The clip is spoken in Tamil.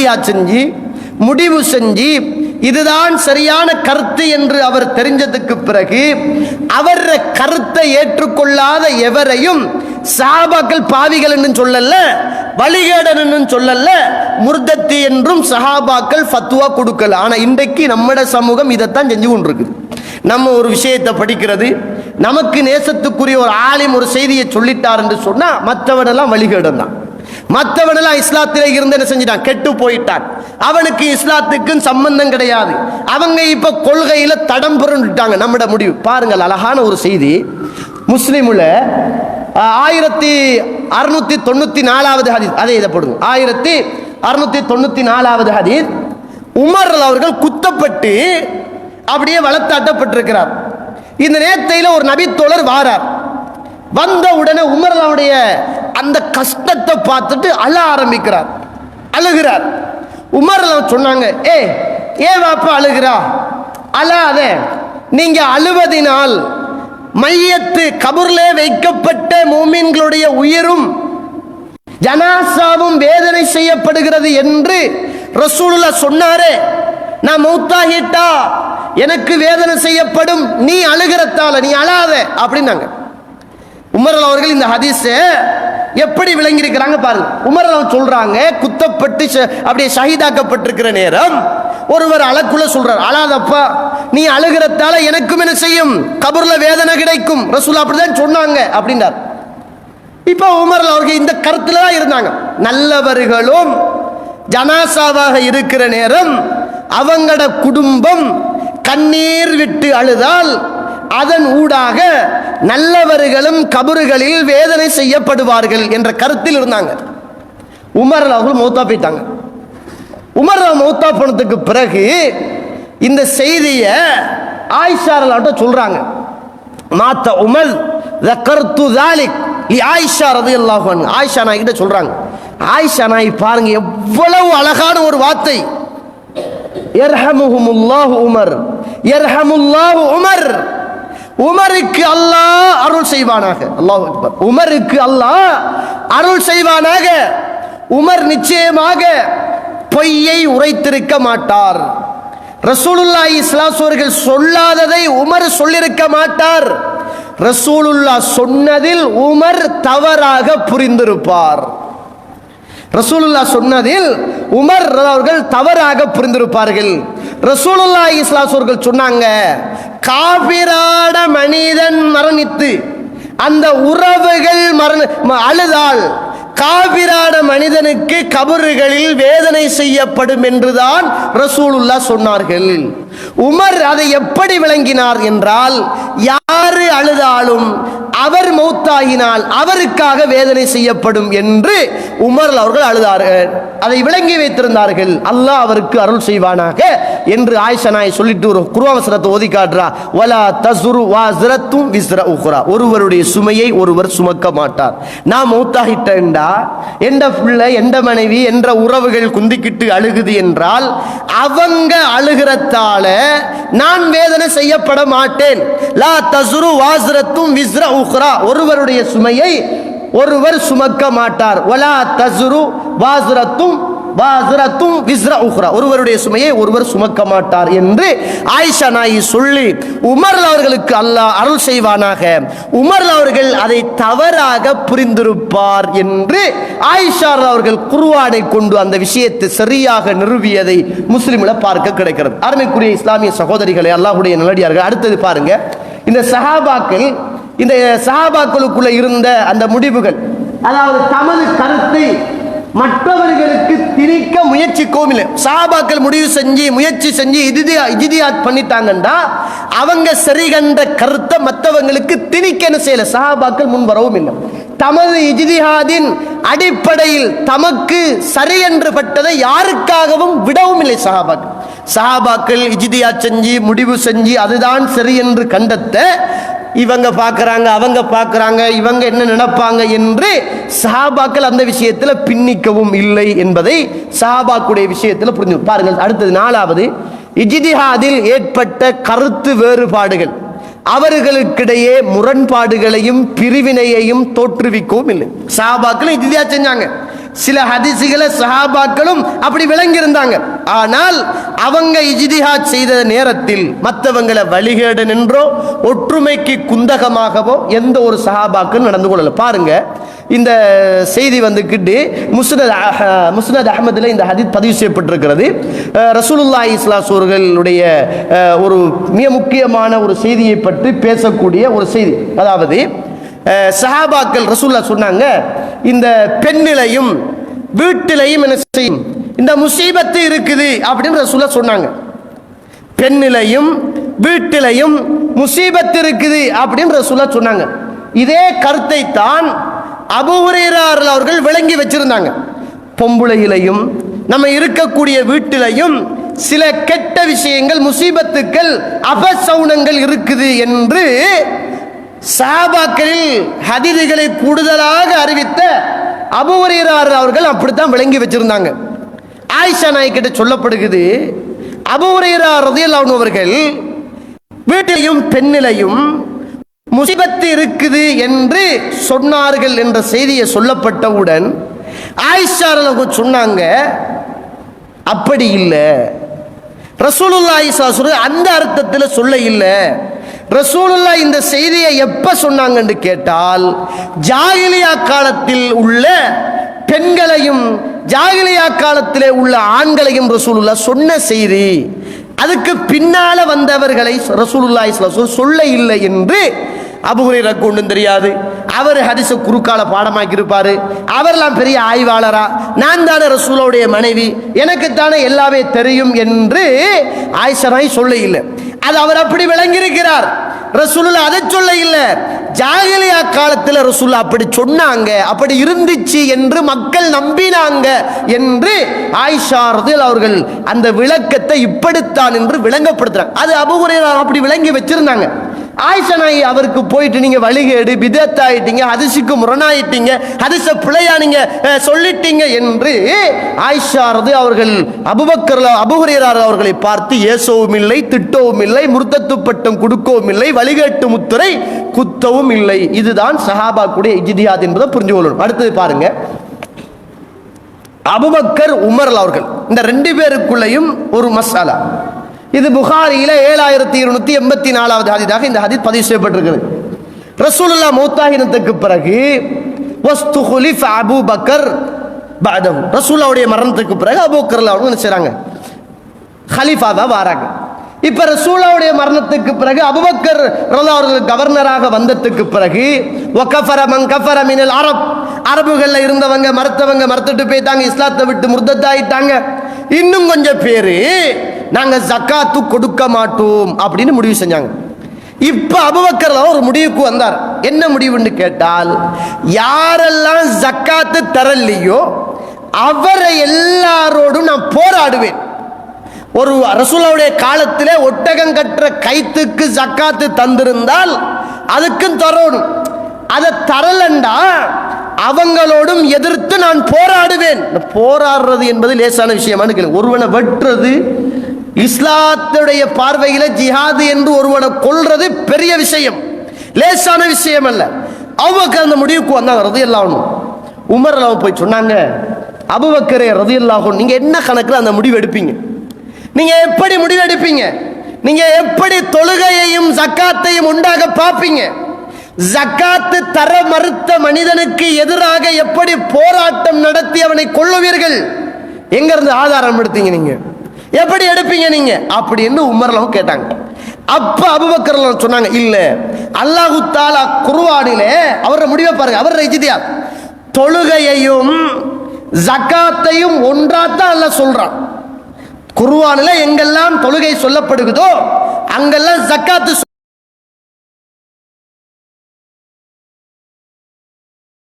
உறுதியா செஞ்சு முடிவு செஞ்சு இதுதான் சரியான கருத்து என்று அவர் தெரிஞ்சதுக்கு பிறகு அவர் கருத்தை ஏற்றுக்கொள்ளாத எவரையும் சஹாபாக்கள் பாவிகள் என்று சொல்லல வழிகேடன் என்று சொல்லல முர்தத்தி என்றும் சஹாபாக்கள் ஃபத்துவா கொடுக்கல. ஆனா இன்றைக்கு நம்மட சமூகம் இதைத்தான் செஞ்சு கொண்டிருக்குது. நம்ம ஒரு விஷயத்தை படிக்கிறது நமக்கு நேசத்துக்குரிய ஒரு ஆலிம் ஒரு செய்தியை சொல்லிட்டார் என்று சொன்னா மற்றவனெல்லாம் வழிகேடன் தான். மற்றவனெல்லாம் இஸ்லாத்திலே இருந்து என்ன செஞ்சிட்டான்? கெட்டு போயிட்டான். அவனுக்கு இஸ்லாத்துக்கும் சம்பந்தம் கிடையாது. அவங்க இப்போ கொள்கையில் தடம் புரண்டுட்டாங்க. நம்மட முடிவு. பாருங்கள் அழகான ஒரு செய்தி. முஸ்லீமில் ஆயிரத்தி அறுநூத்தி தொண்ணூத்தி நாலாவது ஹதீஸ். அதை இதை போடுங்க. ஆயிரத்தி அறுநூத்தி தொண்ணூத்தி நாலாவது ஹதீஸ். உமர் அவர்கள் குத்தப்பட்டு அப்படியே வளர்த்தாட்டப்பட்டிருக்கிறார் இந்த நேரத்தையில் ஒரு நபித்தோழர் வாரார். வந்த உடனே உமர்லாவுடைய அந்த கஷ்டத்தை பார்த்துட்டு அழ ஆரம்பிக்கிறார். அழுகிறார். உமர்லாம் சொன்னாங்க ஏ ஏ வாப்பா அழுகிறா? அழாத. நீங்க அழுவதினால் மையத்து கபூர்லே வைக்கப்பட்ட மூமின்களுடைய உயிரும் ஜனாசாவும் வேதனை செய்யப்படுகிறது என்று ரசூலுல்லா சொன்னாரே. நான் மௌத்தாகிட்டா? எனக்கு வேதனை செய்யப்படும். நீ அழுகிறத்தால நீ அழாத. அப்படின்னாங்க. உமரல் அவர்கள் இந்த ஹதீஸை எப்படி விளங்கி இருக்கிறாங்க பாருங்க. உமர் அவங்க சொல்றாங்க குத்தப்பட்டு ஷ- அப்படியே ஷஹீதாக்கப்பட்டிருக்கிற நேரம் ஒருவர் அழக்குள்ள சொல்றார் அழாதப்பா நீ அழுகிறத்தால எனக்கும் என்ன செய்யும்? கபூர்ல வேதனை கிடைக்கும். ரசூல் அப்படிதான் சொன்னாங்க அப்படின்னார். இப்போ உமர்ல அவர்கள் இந்த கருத்துல தான் இருந்தாங்க. நல்லவர்களும் ஜனாசாவாக இருக்கிற நேரம் அவங்களோட குடும்பம் கண்ணீர் விட்டு அழுதால் அதன் ஊடாக நல்லவர்களும் கபறுகளில் வேதனை செய்யப்படுவார்கள் என்ற கருத்தில் இருந்தாங்க. உமர் அவர்கள் மௌத்தா போயிட்டாங்க. உமர் மௌத்தா போனதுக்கு பிறகு இந்த செய்தியை ஆயிஷாரலாட்ட சொல்றாங்க. மாத்த உமர் கருத்து தாலிக் ஆயிஷா ரது அன்ஹா. ஆயிஷா நாய் கிட்ட சொல்றாங்க. ஆயிஷா நாய் பாருங்க எவ்வளவு அழகான ஒரு வார்த்தை. எர்ஹமுஹுமுல்லாஹு உமர் எர்ஹமுல்லாஹு உமர். உமருக்கு அல்லாஹ் அருள் செய்வானாக. அல்லாஹ் அக்பர். உமருக்கு அல்லாஹ் அருள் செய்வானாக. உமர் நிச்சயமாக பொய்யை உரைத்திருக்க மாட்டார். ரசூலுல்லா ஸல்லல்லாஹு அவர்கள் சொல்லாததை உமர் சொல்லிருக்க மாட்டார். ரசூலுல்லா சொன்னதில் உமர் தவறாக புரிந்திருப்பார். ரசூலுல்லா சொன்னதில் உமர் அவர்கள் தவறாக புரிந்திருப்பார்கள். ரசூலுல்லா இஸ்லாஸ் அவர்கள் சொன்னாங்க காவிராட மனிதன் மரணித்து அந்த உறவுகள் மரண ம- அழுதால் காவிராட மனிதனுக்கு கபறுகளில் வேதனை செய்யப்படும் என்றுதான் ரசூலுல்லா சொன்னார்கள். உமர் அதை எப்படி விளங்கினார் என்றால் யாரு அழுதாலும் அவர் மௌத்தாகினால் அவருக்காக வேதனை செய்யப்படும் என்று உமர் அவர்கள் அழுதார்கள் அதை விளங்கி வைத்திருந்தார்கள். அல்லாஹ் அவருக்கு அருள் செய்வானாக என்று ஆயிஷா நாய் சொல்லிட்டு ஒரு குருவாவசரத்தை ஓதி காட்டுறா. வலா தசுரு வாசரத்தும் விஸ்ர உக்ரா. ஒருவருடைய சுமையை ஒருவர் சுமக்க மாட்டார். நான் மௌத்தாகிட்டேன்டா. எந்த பிள்ளை எந்த மனைவி என்ற உறவுகள் குந்திக்கிட்டு அழுகுது என்றால் அவங்க அழுகிறத்தால நான் வேதனை செய்யப்பட மாட்டேன். லா தசுரு வாசரத்தும் விஸ்ர உஹ்ரா ஒருவருடைய சுமையை ஒருவர் சுமக்க மாட்டார். ஒலா தசுரு வாசுரத்தும் ஒருவருடைய சுமையை ஒருவர் சுமக்க மாட்டார் என்று ஆயிஷா நாயி சொல்லி உமர் அவர்களுக்கு அல்லாஹ் அருள் செய்வானாக. உமர் அவர்கள் அதை தவறாக புரிந்திருப்பார் என்று ஆயிஷா அவர்கள் குருவானை கொண்டு அந்த விஷயத்தை சரியாக நிறுவியதை முஸ்லிம்ல பார்க்க கிடைக்கிறது. அருமைக்குரிய இஸ்லாமிய சகோதரிகளை அல்லாஹ்வுடைய நல்லடியார்கள் அடுத்தது பாருங்க. இந்த சஹாபாக்கள் இந்த சஹாபாக்களுக்குள்ள இருந்த அந்த முடிவுகள் அதாவது தமது கருத்தை மற்றவர்களுக்கு திணிக்க முயற்சிக்கவும் இல்லை சாபாக்கள் முடிவு செஞ்சு முயற்சி செஞ்சு இதுதியா இஜிதியாத் பண்ணிட்டாங்கன்னா அவங்க சரி கண்ட கருத்தை மற்றவங்களுக்கு திணிக்க என்ன செய்யல? சாபாக்கள் முன் வரவும் இல்லை. தமது இஜிதிஹாதின் அடிப்படையில் தமக்கு சரி என்று பட்டதை யாருக்காகவும் விடவும் இல்லை சஹாபாக்கள் சஹாபாக்கள் இஜிதியா செஞ்சு முடிவு செஞ்சு அதுதான் சரி என்று கண்டத்தை இவங்க பார்க்குறாங்க அவங்க பார்க்குறாங்க இவங்க என்ன நினைப்பாங்க என்று சஹாபாக்கள் அந்த விஷயத்தில் பின்னிக்கவும் இல்லை என்பதை சஹாபாக்குடைய விஷயத்தில் புரிஞ்சு பாருங்கள் அடுத்தது நாலாவது. இஜிதிஹாதில் ஏற்பட்ட கருத்து வேறுபாடுகள். அவர்களுக்கிடையே முரண்பாடுகளையும் பிரிவினையையும் தோற்றுவிக்கவும் இல்லை. சஹாபாக்கள் இஜிதியா செஞ்சாங்க. சில ஹதிசுகளை சஹாபாக்களும் அப்படி விளங்கியிருந்தாங்க. ஆனால் அவங்க இஜிதிஹா செய்த நேரத்தில் மற்றவங்களை வழிகேடு நின்றோ ஒற்றுமைக்கு குந்தகமாகவோ எந்த ஒரு சஹாபாக்கள் நடந்து கொள்ளல. பாருங்க இந்த செய்தி வந்துக்கிட்டு முஸ்னத் முஸ்னத் அஹமதுல இந்த ஹதீத் பதிவு செய்யப்பட்டிருக்கிறது. ரசூலுல்லா இஸ்லாஸ் அவர்களுடைய ஒரு மிக முக்கியமான ஒரு செய்தியை பற்றி பேசக்கூடிய ஒரு செய்தி. அதாவது சஹாபாக்கள் ரசூல்லா சொன்னாங்க இந்த பெண்ணிலையும் வீட்டிலையும் என்ன செய்யும்? இந்த முசீபத்து இருக்குது அப்படின்னு ரசூல்லா சொன்னாங்க. பெண்ணிலையும் வீட்டிலையும் முசீபத்து இருக்குது அப்படின்னு ரசூலா சொன்னாங்க. இதே கருத்தை தான் அபுஹுரையர் அவர்கள் விளங்கி வச்சிருந்தாங்க. பொம்புளையிலையும் நம்ம இருக்கக்கூடிய வீட்டிலையும் சில கெட்ட விஷயங்கள் முசீபத்துக்கள் அபசவுனங்கள் இருக்குது என்று சாபாக்களில் ஹதீதுகளை கூடுதலாக அறிவித்த அபுவரீரார் அவர்கள் அப்படித்தான் விளங்கி வச்சிருந்தாங்க. ஆயிஷா நாய்கிட்ட சொல்லப்படுகிறது அபுரையரா ரதியல்லாஹு அவர்கள் வீட்டிலையும் பெண்ணிலையும் முசிபத்து இருக்குது என்று சொன்னார்கள் என்ற செய்தியை சொல்லப்பட்டவுடன் ஆயிஷா சொன்னாங்க அப்படி இல்லை. ரசூலுல்லா ஸல்லல்லாஹு அந்த அர்த்தத்தில் சொல்ல இல்லை. ரசூலுல்லா இந்த செய்தியை எப்ப சொன்னாங்கன்னு கேட்டால் ஜாகிலியா காலத்தில் உள்ள பெண்களையும் ஜாகிலியா காலத்திலே உள்ள ஆண்களையும் ரசூலுல்லா சொன்ன செய்தி. அதுக்கு பின்னால வந்தவர்களை ரசூலுல்லா சொல்ல இல்லை என்று அபுஹுரைரக்கு ஒன்றும் தெரியாது. அவர் ஹரிச குறுக்கால பாடமாக்கி இருப்பாரு அவரெல்லாம் பெரிய ஆய்வாளரா. நான் தானே ரசூலோடைய மனைவி. எனக்கு தானே எல்லாமே தெரியும் என்று ஆயிஷராய் சொல்ல இல்லை. அது அவர் அப்படி விளங்கியிருக்கிறார். ரசூலுல்லா அதை சொல்ல இல்லை. ஜாகிலியா காலத்தில் ரசூல்லா அப்படி சொன்னாங்க. அப்படி இருந்துச்சு என்று மக்கள் நம்பினாங்க என்று ஆயிஷா அவர்கள் அந்த விளக்கத்தை இப்படித்தான் என்று விளங்கப்படுத்துறாங்க. அது அபுகுரையர் அப்படி விளங்கி வச்சிருந்தாங்க. ஆயிஷனாய் அவருக்கு போயிட்டு நீங்கள் வழிகேடு விதத்தாயிட்டீங்க அதிசுக்கு முரணாயிட்டீங்க அதிச பிழையா நீங்க சொல்லிட்டீங்க என்று ஆயிஷாரது அவர்கள் அபுபக்கர் அபுஹுரையர் அவர்களை பார்த்து ஏசவும் இல்லை திட்டவும் இல்லை முர்த்தத்து பட்டம் கொடுக்கவும் இல்லை வழிகேட்டு முத்துரை குத்தவும் இல்லை. இதுதான் சஹாபா சஹாபாக்குடைய இஜிதியாத் என்பதை புரிஞ்சு கொள்ளணும். அடுத்தது பாருங்க. அபுபக்கர் உமர் அவர்கள். இந்த ரெண்டு பேருக்குள்ளேயும் ஒரு மசாலா. இது புகாரியில் ஏழாயிரத்தி இருநூத்தி எண்பத்தி நாலாவது ஹதீதாக இந்த ஹதீத் பதிவு செய்யப்பட்டிருக்கிறது ரசூலுல்லா மௌத்தாகினத்துக்கு பிறகு வஸ்து ஹுலிஃப் அபு பக்கர் பாதஹு ரசூல்லாவுடைய மரணத்துக்கு பிறகு அபூக்கர் அவங்க என்ன செய்றாங்க? வாராங்க. இப்போ ரசூலாவுடைய மரணத்துக்கு பிறகு அபுபக்கர் ரலியல்லாஹு அவர்கள் கவர்னராக வந்ததுக்கு பிறகு ஒக்கஃபர மங்கஃபர மினல் அரப். அரபுகளில் இருந்தவங்க மறுத்தவங்க மறுத்துட்டு போயிட்டாங்க இஸ்லாத்தை விட்டு முர்தத்தாயிட்டாங்க இன்னும் கொஞ்சம் பேர் நாங்கள் ஜக்காத்து கொடுக்க மாட்டோம் அப்படின்னு முடிவு செஞ்சாங்க. இப்போ அபுபக்கர் ஒரு முடிவுக்கு வந்தார். என்ன முடிவுன்னு கேட்டால் யாரெல்லாம் ஜக்காத்து தரலையோ அவரை எல்லாரோடும் நான் போராடுவேன். ஒரு ரசூலாவுடைய காலத்தில் ஒட்டகம் கட்டுற கைத்துக்கு ஜக்காத்து தந்திருந்தால் அதுக்கும் தரணும். அதை தரலண்டா அவங்களோடும் எதிர்த்து நான் போராடுவேன். போராடுறது என்பது லேசான விஷயமானு கேள்வி ஒருவனை வெட்டுறது இஸ்லாத்துடைய பார்வையில ஜிஹாது என்று ஒருவனை கொள்றது பெரிய விஷயம். லேசான விஷயம் அல்ல அவங்க அந்த முடிவுக்கு வந்தாங்க ரதியல்லாஹு உமர் அல்லாஹ் போய் சொன்னாங்க அபுபக்கரே இல்லாகும் நீங்க என்ன கணக்கில் அந்த முடிவு எடுப்பீங்க? நீங்க எப்படி முடிவு எடுப்பீங்க? நீங்க எப்படி தொழுகையையும் ஜக்காத்தையும் உண்டாக பார்ப்பீங்க? ஜக்காத்து தர மறுத்த மனிதனுக்கு எதிராக எப்படி போராட்டம் நடத்தி அவனை கொள்ளுவீர்கள் எங்கேருந்து ஆதாரம் எடுத்தீங்க நீங்கள் எப்படி எடுப்பீங்க நீங்க? அப்படின்னு உமர்லவும் கேட்டாங்க. அப்ப அபுபக்கர் சொன்னாங்க இல்ல அல்லாஹு தாலா குர்ஆனிலே அவர முடிவை பாருங்க அவர் ரஜிதியா. தொழுகையையும் ஜக்காத்தையும் ஒன்றாத்தான் அல்ல சொல்றான். குருவானில எங்கெல்லாம் தொழுகை சொல்லப்படுகிறதோ அங்கெல்லாம் ஜக்காத்து